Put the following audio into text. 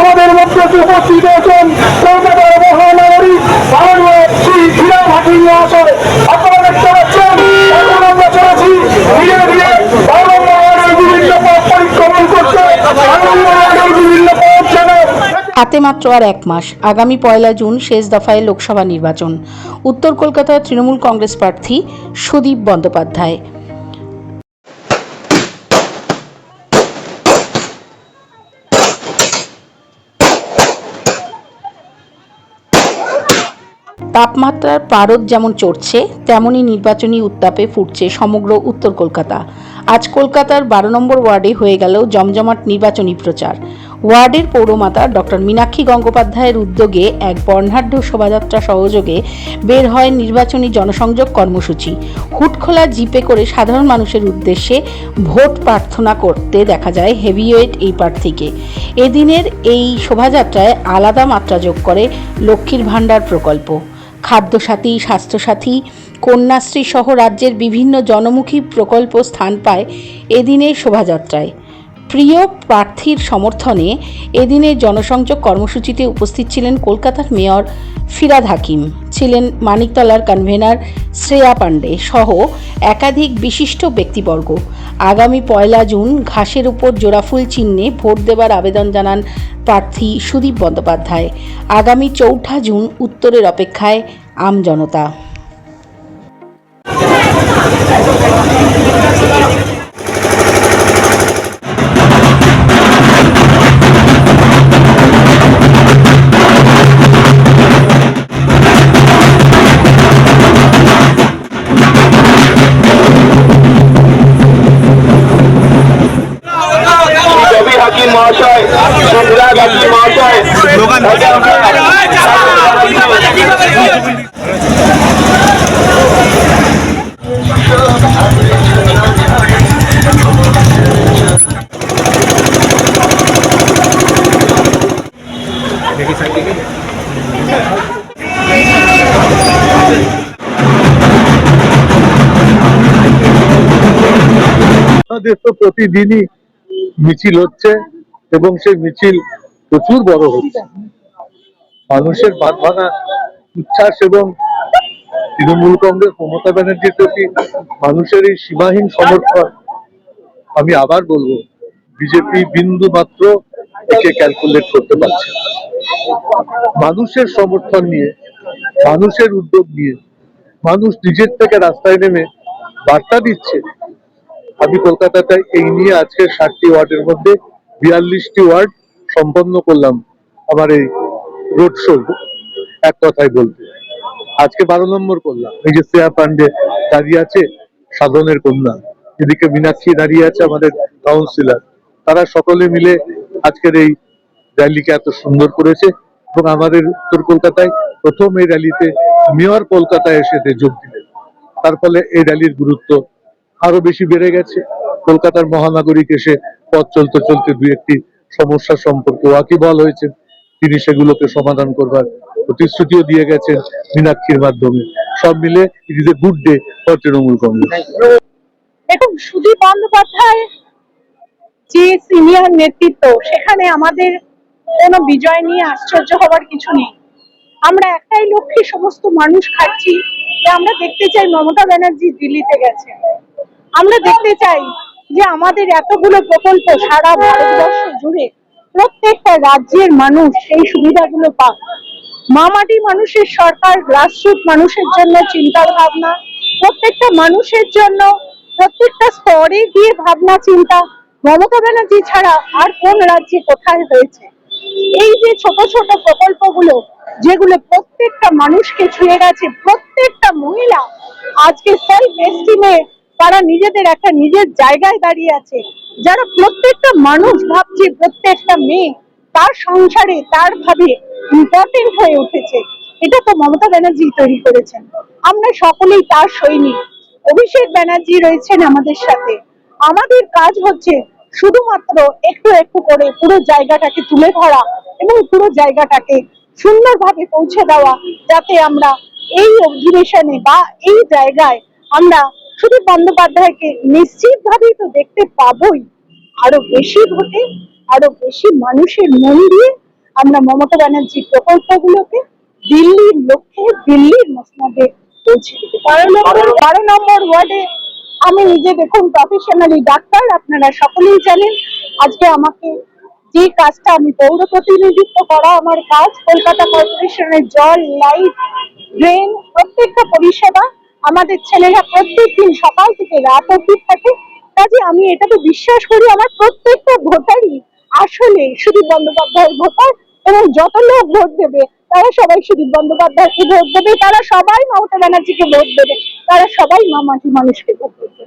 আমাদের মধ্যে উপস্থিত আছেন? কলকাতার মহানগরী হাতে মাত্র আর এক মাস আগামী পয়লা জুন শেষ দফায় লোকসভা নির্বাচন উত্তর কলকাতার তৃণমূল কংগ্রেস প্রার্থী সুদীপ বন্দ্যোপাধ্যায় তাপমাত্রার পারদ যেমন চড়ছে তেমনই নির্বাচনী উত্তাপে ফুটছে সমগ্র উত্তর কলকাতা। আজ কলকাতার বারো নম্বর ওয়ার্ডে হয়ে গেল জমজমাট নির্বাচনী প্রচার। ওয়ার্ডের পৌরমাতা ডক্টর মীনাক্ষী গঙ্গোপাধ্যায়ের উদ্যোগে এক বর্ণাঢ্য শোভাযাত্রা সহযোগে বের হয় নির্বাচনী জনসংযোগ কর্মসূচি। হুটখোলা জিপে করে সাধারণ মানুষের উদ্দেশ্যে ভোট প্রার্থনা করতে দেখা যায় হেভিওয়েট এই প্রার্থীকে। এদিনের এই শোভাযাত্রায় আলাদা মাত্রা যোগ করে লক্ষ্মীর ভাণ্ডার প্রকল্প। খাদ্যসাথী স্বাস্থ্যসাথী কন্যাশ্রী সহ রাজ্যের বিভিন্ন জনমুখী প্রকল্প স্থান পায় এদিনের শোভাযাত্রায়। প্রিয় প্রার্থীর সমর্থনে এদিনের জনসংযোগ কর্মসূচিতে উপস্থিত ছিলেন কলকাতার মেয়র ফিরাদ হাকিম, ছিলেন মানিকতলার কনভেনার শ্রেয়া পাণ্ডে সহ একাধিক বিশিষ্ট ব্যক্তিবর্গ। আগামী পয়লা জুন ঘাসের উপর জোড়াফুল চিহ্নে ভোট দেবার আবেদন জানান প্রার্থী সুদীপ বন্দ্যোপাধ্যায়। আগামী চৌঠা জুন উত্তরের অপেক্ষায় আমজনতা প্রতিদিনই মিছিল হচ্ছে এবং সেই মিছিল প্রচুর বড় হচ্ছে। মানুষের বাদ ভাঙা উচ্ছ্বাস এবং তৃণমূল কংগ্রেস মমতা ব্যানার্জির প্রতি মানুষের এই সীমাহীন সমর্থন, আমি আবার বলব, বিজেপি বিন্দু মাত্র একে ক্যালকুলেট করতে পারছে মানুষের সমর্থন নিয়ে, মানুষের উদ্যোগ নিয়ে, মানুষ নিজের থেকে রাস্তায় নেমে বার্তা দিচ্ছে। আমি কলকাতাতে এই নিয়ে আজকে ষাটটি ওয়ার্ডের মধ্যে বিয়াল্লিশটি ওয়ার্ড সম্পন্ন করলাম আমার এই রোড শো, এক কথায় বলতে। আজকে বারো নম্বর করলাম। এই যে শ্রেয়া পান্ডে দাঁড়িয়ে আছে, সাধনের কন্যা। এদিকে মীনাক্ষী দাঁড়িয়ে আছে আমাদের কাউন্সিলর তারা সকলে মিলে আজকের এই র্যালিকে এত সুন্দর করেছে এবং আমাদের উত্তর কলকাতায় প্রথম এই র্যালিতে মেয়র কলকাতায় এসে যোগ দিলেন। তার ফলে এই র্যালির গুরুত্ব আরও বেশি বেড়ে গেছে। কলকাতার মহানগরীকে এসে পথ চলতে চলতে দু একটি সমস্যা সম্পর্কে ওয়াকিবল হয়েছেন। তিনি সেগুলোকে সমাধান করবার প্রতিশ্রুতিও দিয়ে গেছেন মীনাক্ষীর মাধ্যমে। সব মিলে it is a good day for Trinamool Congress. দেখুন সুদীপ বন্দ্যোপাধ্যায় যে সিনিয়র নেতৃত্ব, সেখানে আমাদের কোনো বিজয় নিয়ে আশ্চর্য হওয়ার কিছু নেই। আমরা একটাই লক্ষ্যে সমস্ত মানুষ খাচ্ছি যে আমরা দেখতে চাই মমতা ব্যানার্জি দিল্লিতে গেছে। আমরা দেখতে চাই যে আমাদের এতগুলো প্রকল্প সারা ভারতবর্ষ জুড়ে প্রত্যেকটা রাজ্যের মানুষ এই সুবিধাগুলো পাক। মামাটি মানুষের সরকার গ্রাসরুট মানুষের জন্য চিন্তার ভাবনা প্রত্যেকটা মানুষের জন্য প্রত্যেকটা স্তরে গিয়ে ভাবনা, চিন্তা। মমতা ব্যানার্জি ছাড়া আর কোন রাজ্যে কোথায় হয়েছে? এই যে ছোট ছোট প্রকল্পগুলো, যেগুলো প্রত্যেকটা মানুষকে ছুঁয়ে গেছে, প্রত্যেকটা মহিলা আজকে সেলফ এস্টিমে তারা নিজেদের একটা নিজের জায়গায় দাঁড়িয়ে আছে। যারা প্রত্যেকটা মানুষ ভাবছে, প্রত্যেকটা মেয়ে তার সংসারে তার ভাবে ইম্পর্টেন্ট হয়ে উঠেছে। এটা তো মমতা ব্যানার্জি তৈরি করেছেন। আমরা সকলেই তার সৈনিক। অভিষেক ব্যানার্জি রয়েছেন আমাদের সাথে। আমাদের কাজ হচ্ছে শুধুমাত্র একটু একটু করে পুরো জায়গাটাকে তুলে ধরা এবং পুরো জায়গাটাকে সুন্দরভাবে পৌঁছে দেওয়া, যাতে আমরা এই অধিবেশনে বা এই জায়গায় আমরা শুধু বন্দ্যোপাধ্যায়কে নিশ্চিত ভাবেই তো দেখতে পাবোই? আরও বেশি ভোটে আরও বেশি মানুষের মন দিয়ে আমরা মমতা ব্যানার্জির প্রকল্পগুলোকে দিল্লির লক্ষ্যে দিল্লির মসনদে পৌঁছে দিতে বারো নম্বর বারো নম্বর ওয়ার্ডে আমি নিজে দেখুন প্রফেশনালি ডাক্তার আপনারা সকলেই জানেন। আজকে আমাকে যে কাজটা আমি পৌর প্রতিনিধিত্ব করা আমার কাজ কলকাতা কর্পোরেশনের জল লাইট ড্রেন প্রত্যেকটা পরিষেবা আমাদের ছেলেরা প্রত্যেক দিন সকাল থেকে রাত অব্দি থাকে। কাজে আমি এটাকে বিশ্বাস করি, আমার প্রত্যেকটা ভোটারই আসলে সুদীপ বন্দ্যোপাধ্যায়ের ভোটার এবং যত লোক ভোট দেবে, তারা সবাই সুদীপ বন্দ্যোপাধ্যায়কে ভোট দেবে, তারা সবাই মমতা ব্যানার্জিকে ভোট দেবে, তারা সবাই মামাটি মানুষকে ভোট দেবে।